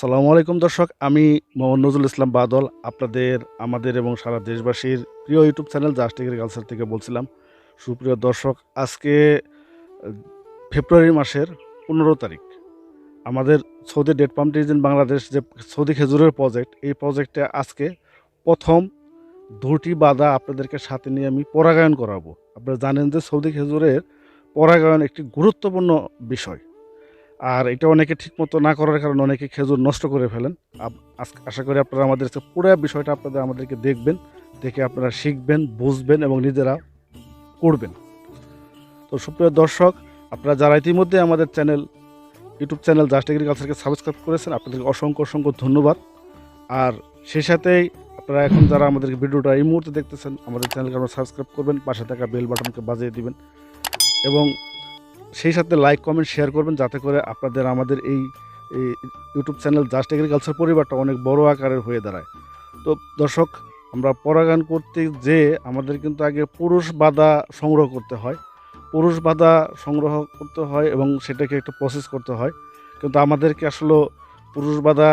আসসালামু আলাইকুম দর্শক, আমি মোহাম্মদ নজরুল ইসলাম বাদল, আপনাদের, আমাদের এবং সারা দেশবাসীর প্রিয় ইউটিউব চ্যানেল জাস্ট এগ্রিকালচার থেকে বলছিলাম। সুপ্রিয় দর্শক, আজকে ফেব্রুয়ারি মাসের পনেরো তারিখ। আমাদের সৌদি ডেট পাম্প ডিভিশন বাংলাদেশ যে সৌদি খেজুরের প্রজেক্ট এই প্রজেক্টে আজকে প্রথম দুটি বাধা আপনাদেরকে সাথে নিয়ে আমি পরাগায়ন করাবো। আপনারা জানেন যে সৌদি খেজুরের পরাগায়ন একটি গুরুত্বপূর্ণ বিষয়। আর এটা অনেকে ঠিকমতো না করার কারণে অনেকে খেজুর নষ্ট করে ফেলেন। আশা করি আপনারা আমাদের পুরো বিষয়টা আপনাদের আমাদেরকে দেখবেন, দেখে আপনারা শিখবেন, বুঝবেন এবং নিজেরা করবেন। তো সুপ্রিয় দর্শক, আপনারা যারা ইতিমধ্যে আমাদের চ্যানেল, ইউটিউব চ্যানেল জাস্ট এগ্রিকালচারকে সাবস্ক্রাইব করেছেন, আপনাদেরকে অসংখ্য অসংখ্য ধন্যবাদ। আর সেই সাথেই আপনারা এখন যারা আমাদেরকে ভিডিওটা এই মুহূর্তে দেখতেছেন, আমাদের চ্যানেলকে আপনারা সাবস্ক্রাইব করবেন, পাশে থাকা বেল বাটনকে বাজিয়ে দিবেন এবং সেই সাথে লাইক কমেন্ট শেয়ার করবেন যাতে করে আপনাদের আমাদের এই ইউটিউব চ্যানেল জাস্ট এগ্রিকালচার পরিবারটা অনেক বড় আকারের হয়ে দাঁড়ায়। তো দর্শক, আমরা পরাগান করতে যে আমাদের কিন্তু আগে পুরুষ বাধা সংগ্রহ করতে হয়। পুরুষ বাধা সংগ্রহ করতে হয় এবং সেটাকে একটু প্রসেস করতে হয়। কিন্তু আমাদেরকে আসলে পুরুষ বাধা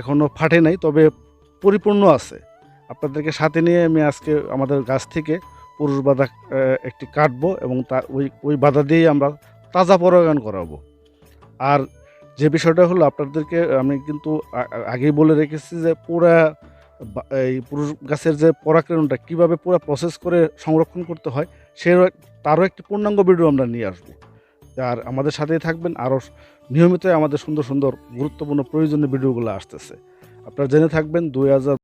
এখনও ফাটে নাই, তবে পরিপূর্ণ আছে। আপনাদেরকে সাথে নিয়ে আমি আজকে আমাদের গাছ থেকে পুরুষ বাধা একটি কাটবো এবং তা ওই ওই বাধা দিয়েই আমরা তাজা পরাগায়ন করাবো। আর যে বিষয়টা হলো আপনাদেরকে আমি কিন্তু আগেই বলে রেখেছি যে পুরা এই পুরুষ গাছের যে পরাগরেণুটা কীভাবে পুরো প্রসেস করে সংরক্ষণ করতে হয়, সে তারও একটি পূর্ণাঙ্গ ভিডিও আমরা নিয়ে আসব। আর আমাদের সাথেই থাকবেন, আরও নিয়মিত আমাদের সুন্দর সুন্দর, গুরুত্বপূর্ণ, প্রয়োজনীয় ভিডিওগুলো আসতেছে। আপনারা জেনে থাকবেন, দুই হাজার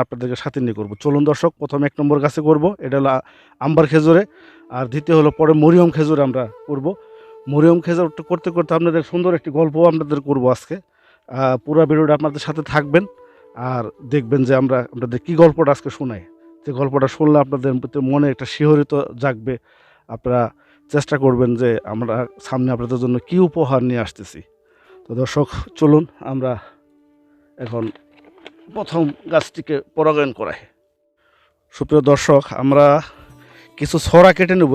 আপনাদেরকে সাথে নিয়ে করব। চলুন দর্শক, প্রথমে এক নম্বর গাছে করব। এটা হলো আম্বার খেজুরে। আর দ্বিতীয় হলো পরে মরিয়ম খেজুরে আমরা করব। মরিয়ম খেজুরটা করতে করতে আপনাদের সুন্দর একটি গল্প আপনাদের করব আজকে। পুরো ভিডিওটা আপনাদের সাথে থাকবেন আর দেখবেন যে আমরা আপনাদের কী গল্পটা আজকে শোনাই। যে গল্পটা শুনলে আপনাদের মনে একটা শিহরিত জাগবে। আপনারা চেষ্টা করবেন যে আমরা সামনে আপনাদের জন্য কি উপহার নিয়ে আসতেছি। তো দর্শক, চলুন আমরা এখন প্রথম গাছটিকে পরাগায়ন করায়। সুপ্রিয় দর্শক আমরা কিছু ছড়া কেটে নেব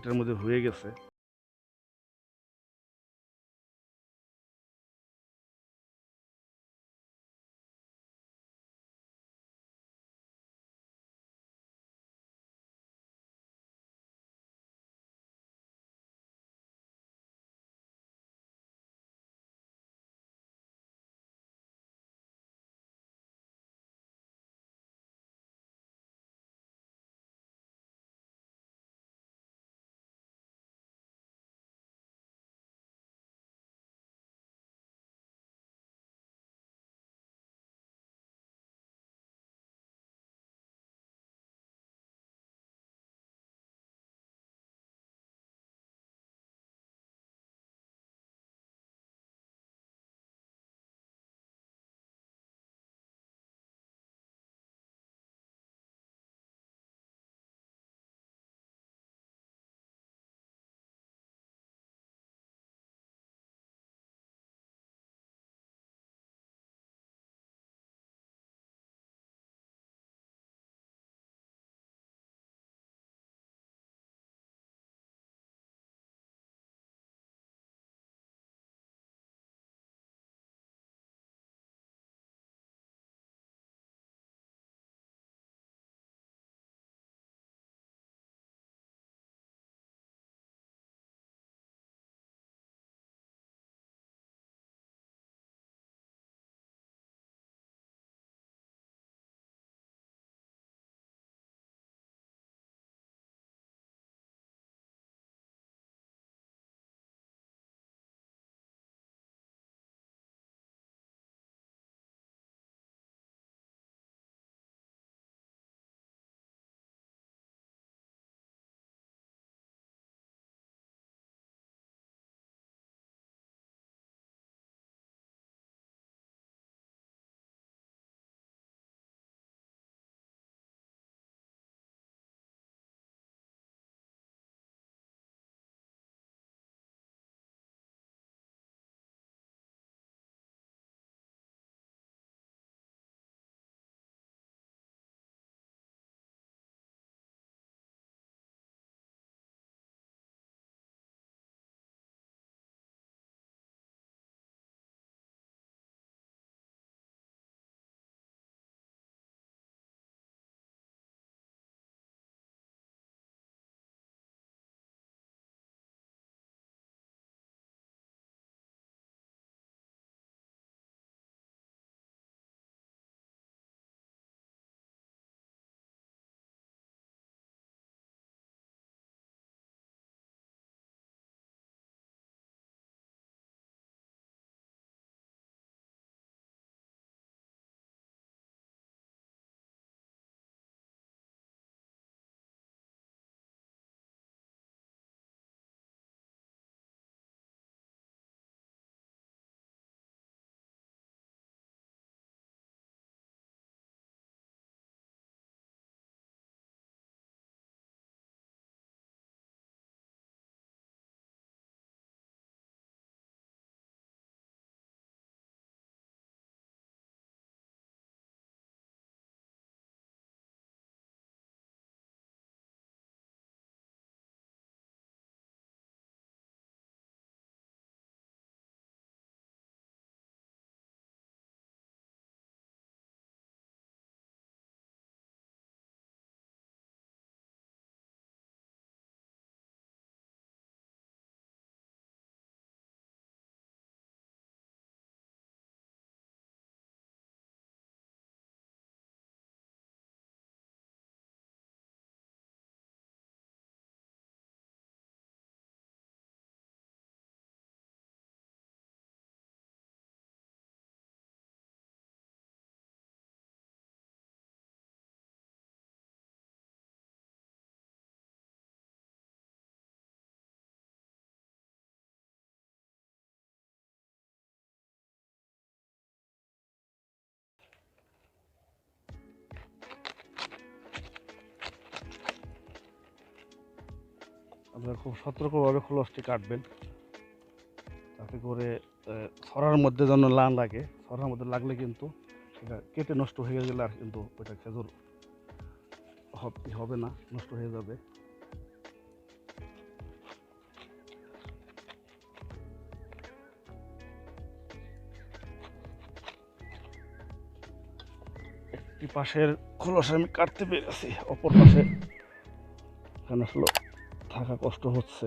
এটার মধ্যে হয়ে গেছে। আপনার খুব সতর্কভাবে খোলসটি কাটবেন। তাতে করে ছড়ার মধ্যে যেন লান লাগে ছড়ার মধ্যে লাগলে কিন্তু সেটা কেটে নষ্ট হয়ে গেলে আর কিন্তু ওইটা খেজুর হবে না, নষ্ট হয়ে যাবে। একটি পাশের খোলস আমি কাটতে পেরেছি, অপর পাশে আসলো। থাকা কষ্ট হচ্ছে।